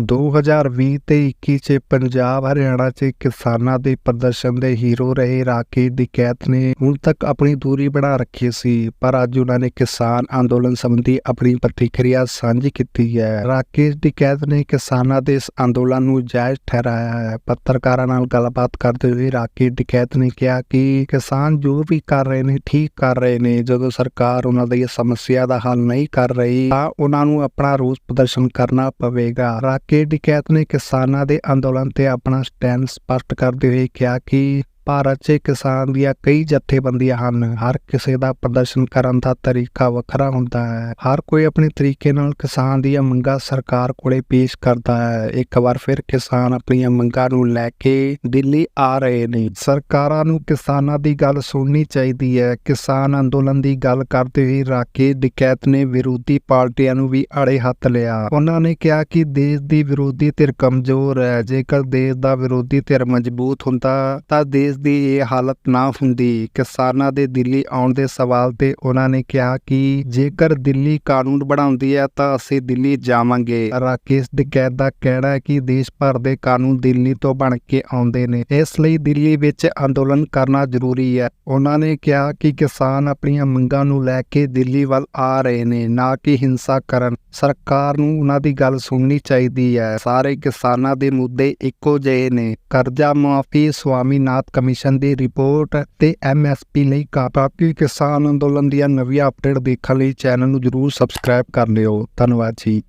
2020 ਤੇ 21 ਚ ਪੰਜਾਬ, ਹਰਿਆਣਾ 'ਚ ਕਿਸਾਨਾਂ ਦੇ ਪ੍ਰਦਰਸ਼ਨ ਦੇ ਹੀਰੋ ਰਹੇ ਰਾਕੇਸ਼ ਡਿਕੈਤ ਨੇ ਹੁਣ ਤੱਕ ਆਪਣੀ ਦੂਰੀ ਬਣਾ ਰੱਖੀ ਸੀ, ਪਰ ਅੱਜ ਉਹਨਾਂ ਨੇ ਕਿਸਾਨ ਅੰਦੋਲਨ ਸੰਬੰਧੀ ਆਪਣੀ ਪ੍ਰਤੀਕਿਰਿਆ ਸਾਂਝੀ ਕੀਤੀ ਹੈ। ਰਾਕੇਸ਼ ਡਿਕੈਤ ਨੇ ਕਿਸਾਨਾਂ ਦੇ ਇਸ ਅੰਦੋਲਨ ਨੂੰ ਜਾਇਜ਼ ਠਹਿਰਾਇਆ ਹੈ। ਪੱਤਰਕਾਰਾਂ ਨਾਲ ਗੱਲਬਾਤ ਕਰਦੇ ਹੋਏ ਰਾਕੇਸ਼ ਡਿਕੈਤ ਨੇ ਕਿਹਾ ਕਿ ਕਿਸਾਨ ਜੋ ਵੀ ਕਰ ਰਹੇ ਨੇ, ਠੀਕ ਕਰ ਰਹੇ ਨੇ। ਜਦੋਂ ਸਰਕਾਰ ਉਹਨਾਂ ਦੀ ਸਮੱਸਿਆ ਦਾ ਹੱਲ ਨਹੀਂ ਕਰ ਰਹੀ, ਤਾਂ ਉਹਨਾਂ ਨੂੰ ਆਪਣਾ ਰੋਸ ਪ੍ਰਦਰਸ਼ਨ ਕਰਨਾ ਪਵੇਗਾ। ਕੇ ਡਿਕੈਤ ਨੇ ਕਿਸਾਨਾਂ ਦੇ ਅੰਦੋਲਨ ਤੇ ਆਪਣਾ ਸਟੈਂਡ ਸਪਸ਼ਟ ਕਰਦੇ ਹੋਏ ਕਿਹਾ ਕਿ ਭਾਰਤ 'ਚ ਕਿਸਾਨ ਦੀਆਂ ਕਈ ਜਥੇਬੰਦੀਆਂ ਹਨ। ਹਰ ਕਿਸੇ ਦਾ ਪ੍ਰਦਰਸ਼ਨ ਕਰਨ ਦਾ ਤਰੀਕਾ ਵੱਖਰਾ ਹੁੰਦਾ ਹੈ। ਹਰ ਕੋਈ ਆਪਣੇ ਤਰੀਕੇ ਨਾਲ ਕਿਸਾਨ ਦੀਆਂ ਮੰਗਾਂ ਸਰਕਾਰ ਕੋਲੇ ਪੇਸ਼ ਕਰਦਾ ਹੈ। ਇੱਕ ਵਾਰ ਫਿਰ ਕਿਸਾਨ ਆਪਣੀਆਂ ਮੰਗਾਂ ਨੂੰ ਲੈ ਕੇ ਦਿੱਲੀ ਆ ਰਹੇ ਨੇ। ਸਰਕਾਰਾਂ ਨੂੰ ਕਿਸਾਨਾਂ ਦੀ ਗੱਲ ਸੁਣਨੀ ਚਾਹੀਦੀ ਹੈ। ਕਿਸਾਨ ਅੰਦੋਲਨ ਦੀ ਗੱਲ ਕਰਦੇ ਹੋਏ ਰਾਕੇਸ਼ ਡਿਕੈਤ ਨੇ ਵਿਰੋਧੀ ਪਾਰਟੀਆਂ ਨੂੰ ਵੀ ਆੜੇ ਹੱਥ ਲਿਆ। ਉਹਨਾਂ ਨੇ ਕਿਹਾ ਕਿ ਦੇਸ਼ ਦੀ ਵਿਰੋਧੀ ਧਿਰ ਕਮਜ਼ੋਰ ਹੈ। ਜੇਕਰ ਦੇਸ਼ ਦਾ ਵਿਰੋਧੀ ਧਿਰ ਮਜ਼ਬੂਤ ਹੁੰਦਾ ਤਾਂ ਦੇਸ਼ ਦੀ ਇਹ ਹਾਲਤ ਨਾ ਹੁੰਦੀ। ਕਿਸਾਨਾਂ ਦੇ ਦਿੱਲੀ ਆਉਣ ਦੇ ਸਵਾਲ ਤੇ ਉਹਨਾਂ ਨੇ ਕਿਹਾ ਕਿ ਜੇਕਰ ਦਿੱਲੀ ਕਾਨੂੰਨ ਬਣਾਉਂਦੀ ਹੈ ਤਾਂ ਅਸੀਂ ਦਿੱਲੀ ਜਾਵਾਂਗੇ। ਰਾਕੇਸ਼ ਡਕੈਤ ਦਾ ਕਹਿਣਾ ਹੈ ਕਿ ਦੇਸ਼ ਭਰ ਦੇ ਕਾਨੂੰਨ ਦਿੱਲੀ ਤੋਂ ਬਣ ਕੇ ਆਉਂਦੇ ਨੇ। ਇਸ ਲਈ ਦਿੱਲੀ ਵਿੱਚ ਅੰਦੋਲਨ ਕਰਨਾ ਜ਼ਰੂਰੀ ਹੈ। ਉਹਨਾਂ ਨੇ ਕਿਹਾ ਕਿ ਕਿਸਾਨ ਆਪਣੀਆਂ ਮੰਗਾਂ ਨੂੰ ਲੈ ਕੇ ਦਿੱਲੀ ਵੱਲ ਆ ਰਹੇ ਨੇ, ਨਾ ਕਿ ਹਿੰਸਾ ਕਰਨ। ਸਰਕਾਰ ਨੂੰ ਉਹਨਾਂ ਦੀ ਗੱਲ ਸੁਣਨੀ ਚਾਹੀਦੀ ਹੈ। ਸਾਰੇ ਕਿਸਾਨਾਂ ਦੇ ਮੁੱਦੇ ਇੱਕੋ ਜਿਹੇ ਨੇ। ਕਰਜ਼ਾ ਮੁਆਫੀ ਸਵਾਮੀਨਾਥ ਕਮਿਸ਼ਨ ਦੀ ਰਿਪੋਰਟ ਤੇ ਐਮਐਸਪੀ ਲਈ ਕਾਪੀ ਕਿਸਾਨ ਅੰਦੋਲਨ ਦੀਆਂ ਨਵੀਆਂ ਅਪਡੇਟ ਦੇਖਣ ਲਈ ਚੈਨਲ ਨੂੰ ਜਰੂਰ ਸਬਸਕ੍ਰਾਈਬ ਕਰ ਲਿਓ। ਧੰਨਵਾਦ ਜੀ।